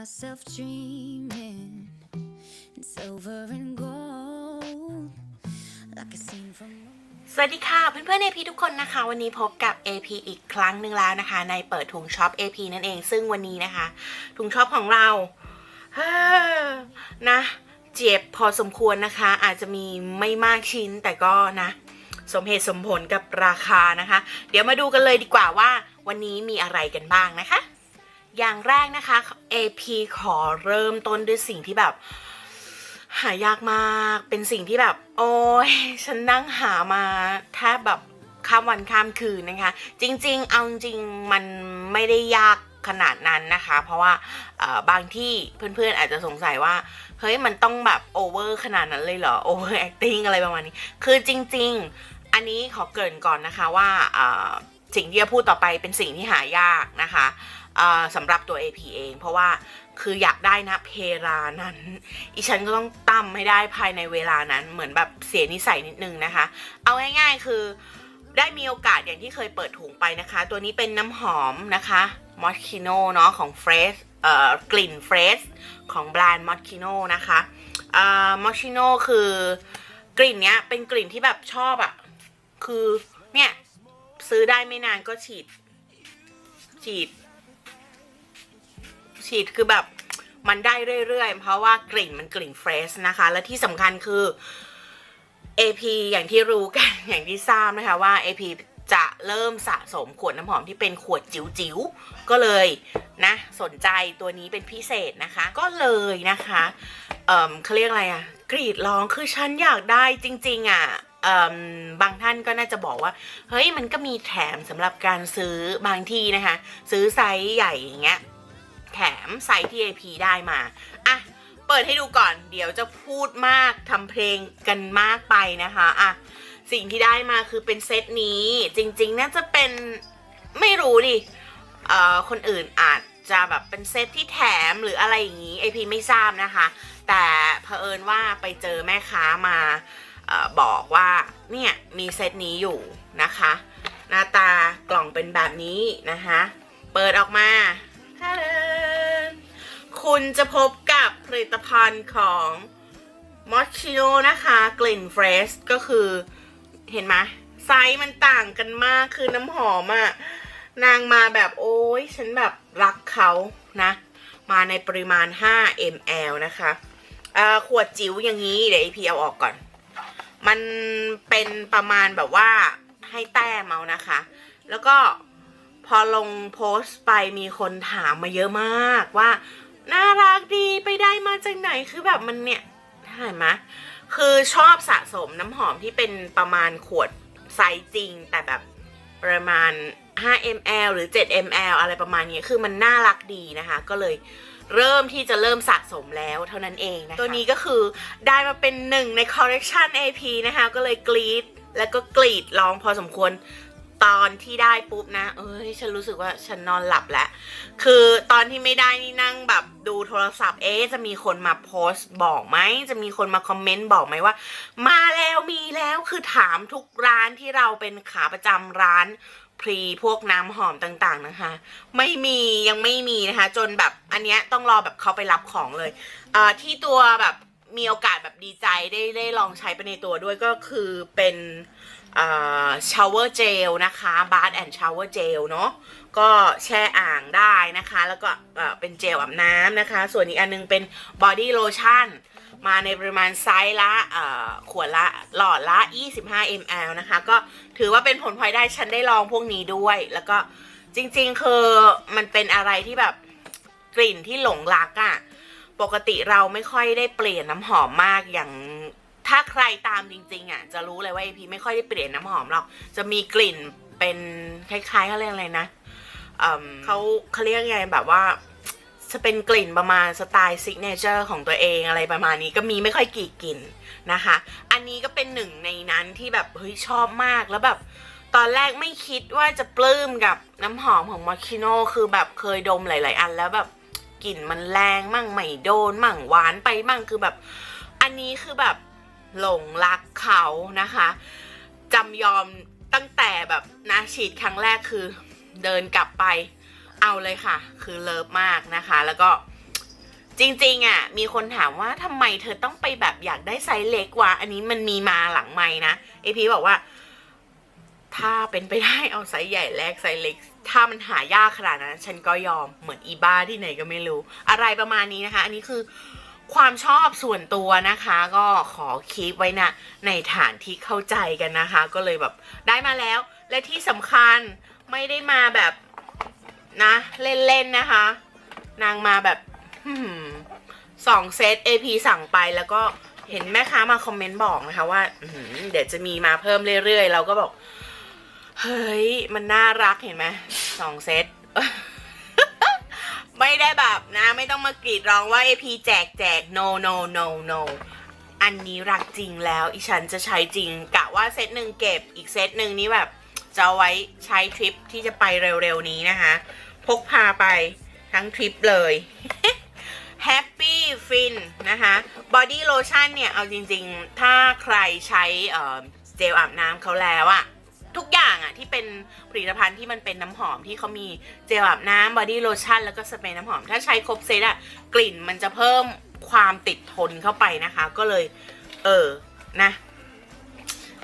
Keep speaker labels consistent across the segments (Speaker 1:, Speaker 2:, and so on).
Speaker 1: myself dreaming in silver and gold, like a scene from.
Speaker 2: สวัสดีค่ะเพื่อนๆ AP ทุกคนนะคะ วันนี้พบกับ AP อีกครั้งหนึ่งแล้วนะคะ ในเปิดถุงช็อป AP นั่นเองซึ่งวันนี้นะคะ ถุงช็อปของเราเฮ้อนะ เจ็บพอสมควรนะคะ อาจจะมีไม่มากชิ้นแต่ก็นะ สมเหตุสมผลกับราคานะคะ เดี๋ยวมาดูกันเลยดีกว่าว่า วันนี้มีอะไรกันบ้างนะคะ อย่างแรกนะคะ AP ขอเริ่มต้นด้วยสิ่งที่แบบ หายากมาก เป็นสิ่งที่แบบ โอ้ยฉันนั่งหามาแทบแบบข้ามวันข้ามคืนนะคะ จริง ๆ เอาจริงมันไม่ได้ยากขนาดนั้นนะคะ เพราะว่าบางที่เพื่อนๆอาจจะสงสัยว่า เฮ้ยมันต้องแบบโอเวอร์ขนาดนั้นเลยเหรอโอเวอร์แอคติ้งอะไรประมาณนี้ คือจริง ๆ อันนี้ขอเกริ่นก่อนนะคะว่าสิ่งที่จะพูดต่อไปเป็นสิ่งที่หายากนะคะ สำหรับตัว AP เอง เพราะว่าคืออยากได้นะเพลานั้น อีฉันก็ต้องตั้มให้ได้ภายในเวลานั้นเหมือนแบบเสียนิสัยนิดนึงนะคะ เอาง่ายๆคือได้มีโอกาสอย่างที่เคยเปิดถุงไปนะคะ ตัวนี้เป็นน้ำหอมนะคะมอสคิโนเนาะของเฟรชเอ่อกลิ่นเฟรชของแบรนด์มอสคิโนนะคะเอ่อมอสคิโนคือกลิ่นเนี้ยเป็นกลิ่นที่แบบชอบอะคือเนี่ยซื้อได้ไม่นานก็ฉีด ฉีด ฉีดคือแบบมันได้เรื่อยๆ เพราะว่ากลิ่นมันกลิ่นเฟรชนะคะ และที่สำคัญคือ AP อย่างที่รู้กันอย่างที่ทราบนะคะว่า AP จะเริ่มสะสมขวดน้ำหอมที่เป็นขวดจิ๋วๆ ก็เลยนะสนใจตัวนี้เป็นพิเศษนะคะ ก็เลยนะคะเอ่อเขาเรียกอะไรอะกรีดร้องคือฉันอยากได้จริง ๆอะเอิ่มบางท่านก็น่าจะบอกว่าเฮ้ยมันก็มีแถมสำหรับการซื้อบางที่นะคะ ซื้อไซส์ใหญ่อย่างเงี้ย แถมไซส์ที่ AP ได้มา อะ เปิดให้ดูก่อน เดี๋ยวจะพูดมากทำเพลงกันมากไปนะคะ อะ สิ่งที่ได้มาคือเป็นเซตนี้ จริงๆ น่าจะเป็นไม่รู้ดิ เอ่อ คนอื่นอาจจะแบบเป็นเซตที่แถมหรืออะไรอย่างนี้ AP ไม่ทราบนะคะ แต่เผอิญว่าไปเจอแม่ค้ามาออบอกว่าเนี่ยมีเซตนี้อยู่นะคะ หน้าตากล่องเป็นแบบนี้นะคะ เปิดออกมา คุณจะพบกับผลิตภัณฑ์ของมอ s ชิโนนะคะ กลิ่นเฟรชก็คือเห็นไหมไซส์มันต่างกันมากคือน้ำหอมอะ่ะ นางมาแบบโอ้ยฉันแบบรักเขานะ มาในปริมาณ 5 ml นะคะขวดจิ๋วอย่างนี้ เดี๋ยวพี่เอาออกก่อน มันเป็นประมาณแบบว่าให้แต้มเอานะคะ แล้วก็ พอลงโพสต์ไปมีคนถามมาเยอะมากว่า น่ารักดีไปได้มาจากไหนคือแบบมันเนี่ยเห็นไหมคือชอบสะสมน้ำหอมที่เป็นประมาณขวดไซส์จริง แต่แบบประมาณ 5 ml หรือ 7 ml อะไรประมาณนี้คือมันน่ารักดีนะคะ ก็เลยเริ่มที่จะเริ่มสะสมแล้วเท่านั้นเองนะคะตัวนี้ก็คือได้มาเป็นหนึ่งในคอลเลกชัน AP นะคะ ก็เลยกรีดแล้วก็กรีดร้องพอสมควร ตอนที่ได้ปุ๊บนะ เอ้ยฉันรู้สึกว่าฉันนอนหลับแล้ว คือตอนที่ไม่ได้นี่นั่งแบบดูโทรศัพท์ เอ๊จะมีคนมาโพสต์บอกไหม จะมีคนมาคอมเมนต์บอกไหมว่า มาแล้วมีแล้วคือถามทุกร้านที่เราเป็นขาประจำร้านพรีพวกน้ำหอมต่างๆนะคะ ไม่มียังไม่มีนะคะ จนแบบอันเนี้ยต้องรอแบบเขาไปรับของเลยเอ่อที่ตัวแบบมีโอกาสแบบดีใจได้ได้ลองใช้ไปในตัวด้วยก็คือเป็น ชาวเวอร์เจลนะคะบาร์แอนด์ชาวเวอร์เจลเนาะก็แช่อ่างได้นะคะ แล้วก็เป็นเจลอาบน้ำนะคะ ส่วนอีกอันนึงเป็นบอดี้โลชั่นมาในปริมาณไซส์ละขวดละหลอดละ 25 ml นะคะ ก็ถือว่าเป็นผลพลอยได้ฉันได้ลองพวกนี้ด้วย แล้วก็จริงๆ คือมันเป็นอะไรที่แบบกลิ่นที่หลงรักอะ่ะ ปกติเราไม่ค่อยได้เปลี่ยนน้ำหอมมากอย่าง ถ้าใครตามจริงๆอะจะรู้เลยว่า AP ไม่ค่อยได้เปลี่ยนน้ำหอมหรอก จะมีกลิ่นเป็นคล้ายๆเขาเรียกอะไรนะเเขาเขาเรียกไงแบบว่าจะเป็นกลิ่นประมาณสไตล์ซิกเนเจอร์ของตัวเองอะไรประมาณนี้ก็มีไม่ค่อยกี่กลิ่นนะคะ อันนี้ก็เป็นหนึ่งในนั้นที่แบบเฮ้ยชอบมากแล้วแบบตอนแรกไม่คิดว่าจะปลื้มกับน้ำหอมของมอคิโนคือแบบเคยดมหลาย ๆ อันแล้วแบบกลิ่นมันแรงมั่งไม่โดนมั่งหวานไปมั่งคือแบบ อันนี้คือแบบ หลงรักเขานะคะจำยอมตั้งแต่แบบนะฉีดครั้งแรกคือเดินกลับไปเอาเลยค่ะ คือเลิฟมากนะคะ แล้วก็จริงๆอะ มีคนถามว่าทำไมเธอต้องไปแบบอยากได้ไซส์เล็กวะอันนี้มันมีมาหลังไม่นะเอพีบอกว่า ถ้าเป็นไปได้เอาไซส์ใหญ่แลกไซส์เล็ก ถ้ามันหายากขนาดนั้นฉันก็ยอมเหมือนอีบ้าที่ไหนก็ไม่รู้ อะไรประมาณนี้นะคะ อันนี้คือ ความชอบส่วนตัวนะคะ ก็ขอคีปไว้นะในฐานที่เข้าใจกันนะคะ ก็เลยแบบได้มาแล้ว และที่สำคัญไม่ได้มาแบบนะเล่นๆนะคะ นางมาแบบสองเซต AP สั่งไปแล้วก็เห็นแม่ค้ามาคอมเมนต์บอกนะคะว่าเดี๋ยวจะมีมาเพิ่มเรื่อยๆ เราก็บอก เฮ้ย มันน่ารักเห็นไหมสองเซต ไม่ได้แบบนะ ไม่ต้องมากรีดร้องว่า AP แจกแจก no no no no อันนี้รักจริงแล้ว อีฉันจะใช้จริงกะว่าเซตหนึ่งเก็บอีกเซตหนึ่งนี้แบบ จะไว้ใช้ทริปที่จะไปเร็วๆนี้นะคะ พกพาไปทั้งทริปเลย Happy Fin นะคะบอดี้โลชั่นเนี่ย เอาจริงๆ ถ้าใครใช้เเจลอาบน้ำเขาแล้วอะ ทุกอย่างอะที่เป็นผลิตภัณฑ์ที่มันเป็นน้ำหอมที่เขามีเจลอาบน้ำบอดี้โลชั่นแล้วก็สเปรย์น้ำหอม ถ้าใช้ครบเซตอะกลิ่นมันจะเพิ่มความติดทนเข้าไปนะคะ ก็เลย เออนะ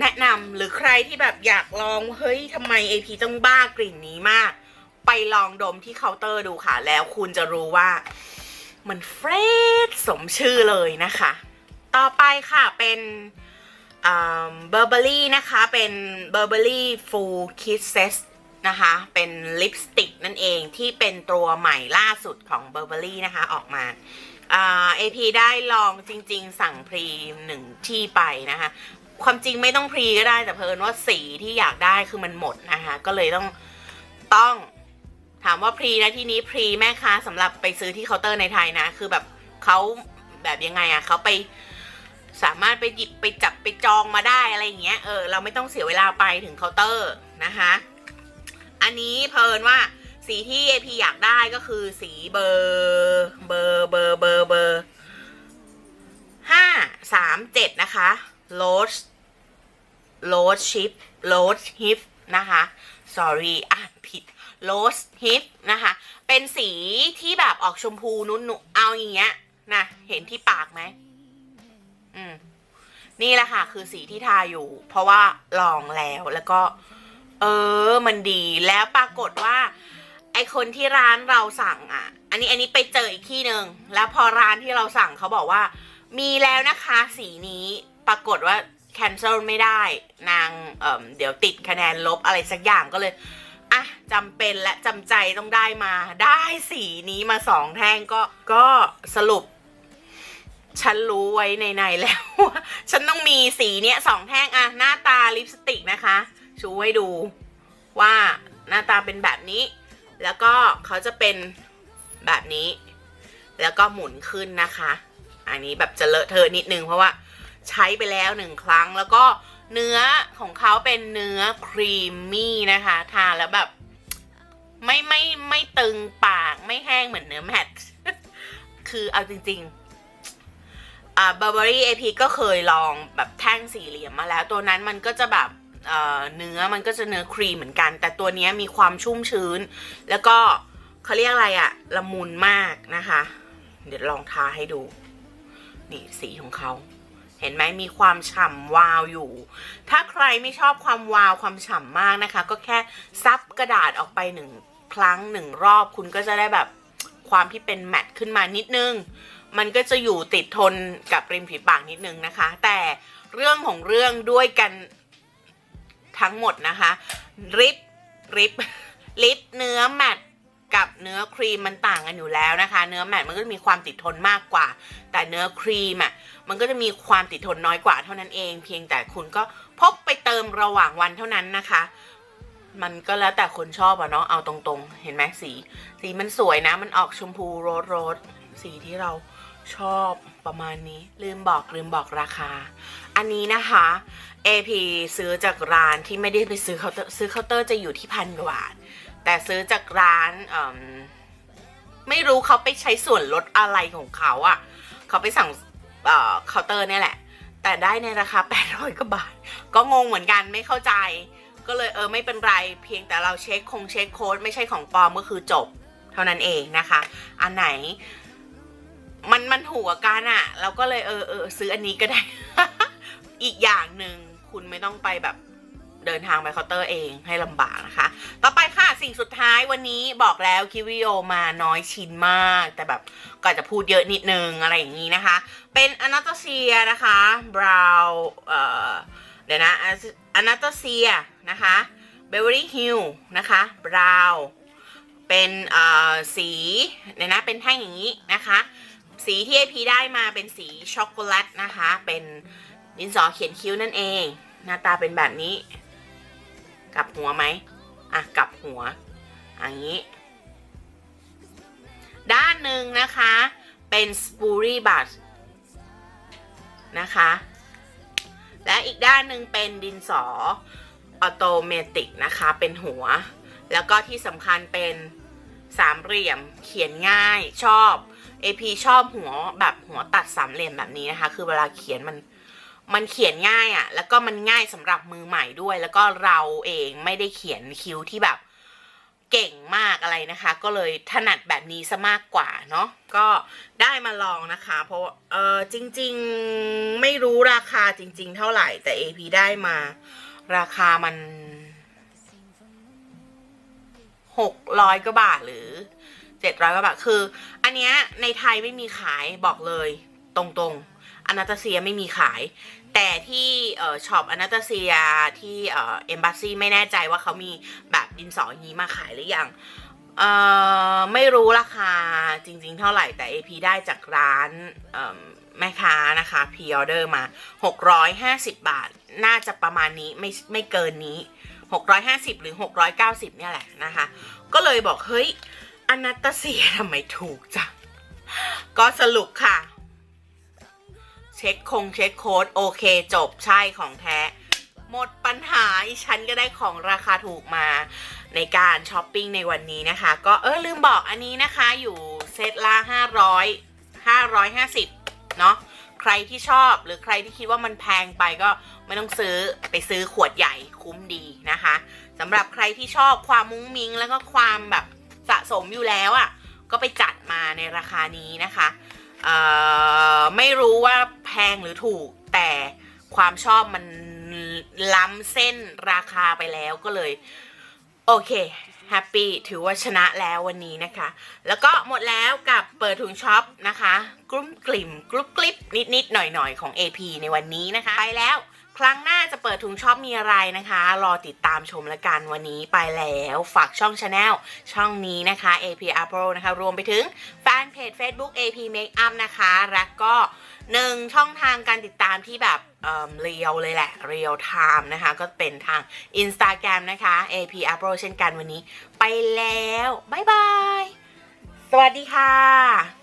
Speaker 2: แนะนำหรือใครที่แบบอยากลองเฮ้ยทำไม AP ต้องบ้ากลิ่นนี้มาก ไปลองดมที่เคาน์เตอร์ดูค่ะ แล้วคุณจะรู้ว่า มันเฟรชสมชื่อเลยนะคะ ต่อไปค่ะเป็น เบอร์เบอรี่นะคะเป็นเบอร์เบอรี่ฟูลคิสเซสนะคะ เป็นลิปสติกนั่นเองที่เป็นตัวใหม่ล่าสุดของเบอร์เบอรี่นะคะออกมาเอ่า AP ได้ลองจริง ๆ สั่งพรีหนึ่งที่ไปนะคะ ความจริงไม่ต้องพรีก็ได้แต่เพลินว่าสีที่อยากได้คือมันหมดนะคะ ก็เลยต้องต้องถามว่าพรีนะที่นี้พรีแม่ค้าสำหรับไปซื้อที่เคาน์เตอร์ในไทยนะ คือแบบเขาแบบยังไงอะ่ะเขาไป สามารถไปหยิบไปจับไปจองมาได้อะไรอย่างเงี้ยเออเราไม่ต้องเสียเวลาไปถึงเคาน์เตอร์นะคะ อันนี้เพลินว่าสีที่ AP อยากได้ก็คือสีเบอร์เบอร์เบอร์เบอร์เบอร์ห้าสามเจ็ดนะคะโรสโรสชิปโรสฮิปนะคะ sorry อ่านผิดโรสฮิปนะคะ เป็นสีที่แบบออกชมพูนุ่นๆเอาอย่างเงี้ยนะเห็นที่ปากไหม อืมนี่แหละค่ะ คือสีที่ทาอยู่ เพราะว่าลองแล้วแล้วก็ เออ มันดีแล้วปรากฏว่า ไอคนที่ร้านเราสั่งอะ อันนี้อันนี้ไปเจออีกที่หนึ่งแล้วพอร้านที่เราสั่งเขาบอกว่า มีแล้วนะคะ สีนี้ปรากฏว่า cancel ไม่ได้ นางเอ่อเดี๋ยวติดคะแนนลบอะไรสักอย่างก็เลยอะจำเป็นและจำใจต้องได้มา ได้สีนี้มาสองแท่งก็ก็สรุป ฉันรู้ไว้ในในแล้วว่าฉันต้องมีสีเนี้ยสองแท่งอะหน้าตาลิปสติกนะคะ ชูให้ดูว่าหน้าตาเป็นแบบนี้ แล้วก็เขาจะเป็นแบบนี้ แล้วก็หมุนขึ้นนะคะ อันนี้แบบจะเลอะเทอะนิดนึงเพราะว่าใช้ไปแล้วหนึ่งครั้งแล้วก็เนื้อของเขาเป็นเนื้อครีมมี่นะคะทานแล้วแบบ ไม่ไม่ไม่ตึงปากไม่แห้งเหมือนเนื้อแมทคือเอาจริง ๆ บาร์บารี่เอพีก็เคยลองแบบแท่งสี่เหลี่ยมมาแล้ว ตัวนั้นมันก็จะแบบเเนื้อมันก็จะเนื้อครีมเหมือนกัน แต่ตัวนี้มีความชุ่มชื้น แล้วก็เขาเรียกอะไรอะละมุนมากนะคะ เดี๋ยวลองทาให้ดู นี่สีของเขา เห็นไหมมีความฉ่ำวาวอยู่ ถ้าใครไม่ชอบความวาวความฉ่ำมากนะคะ ก็แค่ซับกระดาษออกไปหนึ่งครั้งหนึ่งรอบคุณก็จะได้แบบความที่เป็นแมตต์ขึ้นมานิดนึง มันก็จะอยู่ติดทนกับริมฝีปากนิดนึงนะคะ แต่เรื่องของเรื่องด้วยกันทั้งหมดนะคะ ริบริบลิปเนื้อแมตต์กับเนื้อครีมมันต่างกันอยู่แล้วนะคะ เนื้อแมตต์มันก็จะมีความติดทนมากกว่า แต่เนื้อครีมอะมันก็จะมีความติดทนน้อยกว่าเท่านั้นเอง เพียงแต่คุณก็พกไปเติมระหว่างวันเท่านั้นนะคะ มันก็แล้วแต่คนชอบอะเนาะเอาตรงๆ เห็นไหมสี สีมันสวยนะ มันออกชมพูโรสโรสสีที่เรา ชอบประมาณนี้ลืมบอกลืมบอกราคา อันนี้นะคะ AP ซื้อจากร้านที่ไม่ได้ไปซื้อเคาน์เตอร์ซื้อเคาน์เตอร์จะอยู่ที่พันกว่าบาท แต่ซื้อจากร้านมไม่รู้เขาไปใช้ส่วนลดอะไรของเขาอะเขาไปสั่งเอ่อเคาน์เตอร์เนี่ยแหละ แต่ได้ในราคา 800กว่าบาท ก็งงเหมือนกันไม่เข้าใจ ก็เลยเออไม่เป็นไร เพียงแต่เราเช็คคงเช็คโค้ดไม่ใช่ของปลอมก็คือจบ เท่านั้นเองนะคะ อันไหน มันมันถูกกว่ากันอะเราก็เลยเออเออซื้ออันนี้ก็ได้ อีกอย่างหนึ่งคุณไม่ต้องไปแบบเดินทางไปเคาน์เตอร์เองให้ลำบากนะคะ ต่อไปค่ะสิ่งสุดท้ายวันนี้บอกแล้วคิวิโอมาน้อยชิ้นมาก แต่แบบก็อาจะพูดเยอะนิดนึงอะไรอย่างนี้นะคะ เป็นอนาตเซียนะคะบราวเอ่อเดี๋ยวนะอนาตเซียนะคะเบเวอรี่ฮิลนะคะบราวเป็นเอ่อสีเดี๋ยวนะเป็นแท่งอย่างนี้นะคะ สีที่ไอพีได้มาเป็นสีช็อกโกแลตนะคะ เป็นดินสอเขียนคิ้วนั่นเอง หน้าตาเป็นแบบนี้ กลับหัวไหมอะกลับหัวอย่างนี้ ด้านหนึ่งนะคะ เป็นสปูรี่บัตนะคะ และอีกด้านหนึ่งเป็นดินสอออโตเมติกนะคะ เป็นหัว แล้วก็ที่สำคัญเป็นสามเหลี่ยมเขียนง่ายชอบ AP ชอบหัวแบบหัวตัดสามเหลี่ยมแบบนี้นะคะ คือเวลาเขียนมันมันเขียนง่ายอะ่ะ แล้วก็มันง่ายสำหรับมือใหม่ด้วย แล้วก็เราเองไม่ได้เขียนคิ้วที่แบบเก่งมากอะไรนะคะ ก็เลยถนัดแบบนี้ซะมากกว่าเนาะก็ได้มาลองนะคะ เพราะเออจริง ๆไม่รู้ราคาจริง ๆ เท่าไหร่แต่ AP ได้มา ราคามันหกร้อยกว่าบาทหรือ เจ็ดร้อยกว่าบาทคือ อันเนี้ยในไทยไม่มีขายบอกเลยตรงๆอนาตาเซียไม่มีขาย แต่ที่ช็อปอนาตาเซียที่เอ่อเอมบ s ซีไม่แน่ใจว่าเขามีแบบดินสออย่างนี้มาขายหรือยังเอ่อไม่รู้ราคาจริงๆเท่าไหร่แต่ AP ได้จากร้านแม่ค้านะคะพ r ออเดอร์มา 650 บาท น่าจะประมาณนี้ไม่ไม่เกินนี้ 650 หรือ 690 เนี่ยแหละนะคะ ก็เลยบอกเฮ้ย อนาตาเซียทำไมถูกจังก็สรุปค่ะ เช็คคงเช็คโค้ดโอเคจบใช่ของแท้ หมดปัญหาอีฉันก็ได้ของราคาถูกมาในการช้อปปิ้งในวันนี้นะคะ ก็เออลืมบอกอันนี้นะคะอยู่เซตละ500 550 เนาะใครที่ชอบหรือใครที่คิดว่ามันแพงไปก็ไม่ต้องซื้อไปซื้อขวดใหญ่คุ้มดีนะคะสำหรับใครที่ชอบความมุ้งมิ้งแล้วก็ความแบบ สะสมอยู่แล้วอะ่ะ ก็ไปจัดมาในราคานี้นะคะไม่รู้ว่าแพงหรือถูกแต่ความชอบมันล้ำเส้นราคาไปแล้วก็เลย โอเคแฮปปี้ถือว่าชนะแล้ววันนี้นะคะ แล้วก็หมดแล้วกับเปิดถุงช็อปนะคะ กลุ้มกลิ่มกรุบกริบนิดนิดๆหน่อยหน่อยๆ ของ AP ในวันนี้นะคะ ไปแล้ว ครั้งหน้าจะเปิดถุงช็อปมีอะไรนะคะ รอติดตามชมละกันวันนี้ไปแล้วฝากช่องชาแนลช่องนี้นะคะ AP Apple นะคะ รวมไปถึงแฟนเพจ Facebook AP Makeup นะคะ แล้วก็หนึ่งช่องทางการติดตามที่แบบเอ่อเรียวเลยแหละ เรียลไทม์นะคะ ก็เป็นทาง Instagram นะคะ AP Apple เช่นกันวันนี้ ไปแล้ว บ๊ายบาย สวัสดีค่ะ